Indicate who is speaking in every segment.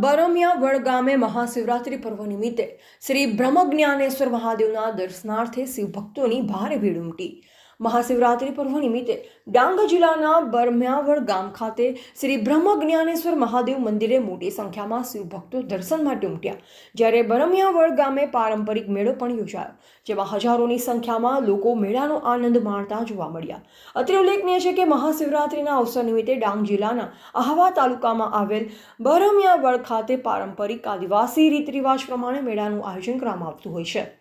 Speaker 1: બરમિયા વડ ગામે મહાશિવરાત્રિ પર્વ નિમિત્તે શ્રી બ્રહ્મજ્ઞાનેશ્વર મહાદેવના દર્શનાર્થે શિવભક્તોની ભારે ભીડ ઉમટી. મહાશિવરાત્રિ પર્વ નિમિત્તે ડાંગ જિલ્લાના બરમ્યાવળ ગામ ખાતે શ્રી બ્રહ્મ જ્ઞાનેશ્વર મહાદેવ મંદિરે મોટી સંખ્યામાં શિવભક્તો દર્શન માટે ઉમટ્યા. જ્યારે બરમ્યાવળ ગામે પારંપરિક મેળો પણ યોજાયો, જેમાં હજારોની સંખ્યામાં લોકો મેળાનો આનંદ માણતા જોવા મળ્યા. અત્રે ઉલ્લેખનીય છે કે મહાશિવરાત્રિના અવસર નિમિત્તે ડાંગ જિલ્લાના આહવા તાલુકામાં આવેલ બરમિયાવડ ખાતે પારંપરિક આદિવાસી રીત રિવાજ પ્રમાણે મેળાનું આયોજન કરવામાં આવતું હોય છે.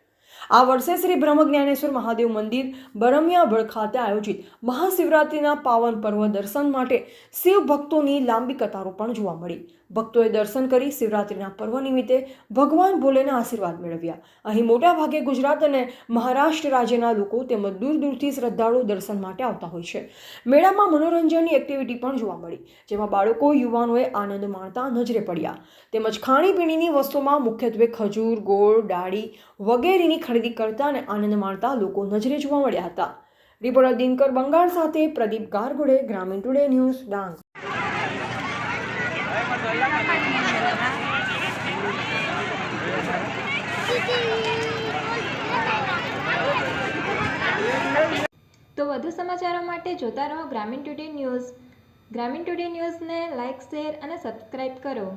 Speaker 1: આ વર્ષે શ્રી બ્રહ્મજ્ઞાનેશ્વર મહાદેવ મંદિર બરમિયાવડ ખાતે આયોજિત મહાશિવરાત્રિના પાવન પર્વ દર્શન માટે શિવ ભક્તોની લાંબી કતારો પણ જોવા મળી. ભક્તોએ દર્શન કરી શિવરાત્રિના પર્વ નિમિત્તે ભગવાન ભોલેના આશીર્વાદ મેળવ્યા. અહીં મોટા ભાગે ગુજરાત અને મહારાષ્ટ્ર રાજ્યના લોકો તેમજ દૂર દૂરથી શ્રદ્ધાળુઓ દર્શન માટે આવતા હોય છે. મેળામાં મનોરંજનની એક્ટિવિટી પણ જોવા મળી, જેમાં બાળકો, યુવાનોએ આનંદ માણતા નજરે પડ્યા. તેમજ ખાણીપીણીની વસ્તુમાં મુખ્યત્વે ખજૂર, ગોળ, ડાળી વગેરેની ખરીદી કરતા અને આનંદ માણતા લોકો નજરે જોવા મળ્યા હતા. રિપોર્ટર દિનકર બંગાળ સાથે પ્રદીપ ગારગોડે, ગ્રામીણ ટુડે ન્યૂઝ ડાંગ.
Speaker 2: તો વધુ સમાચારો માટે જોતા રહો Gramin today news. Gramin today ન્યૂઝને લાઇક શેર અને સબસ્ક્રાઇબ કરો.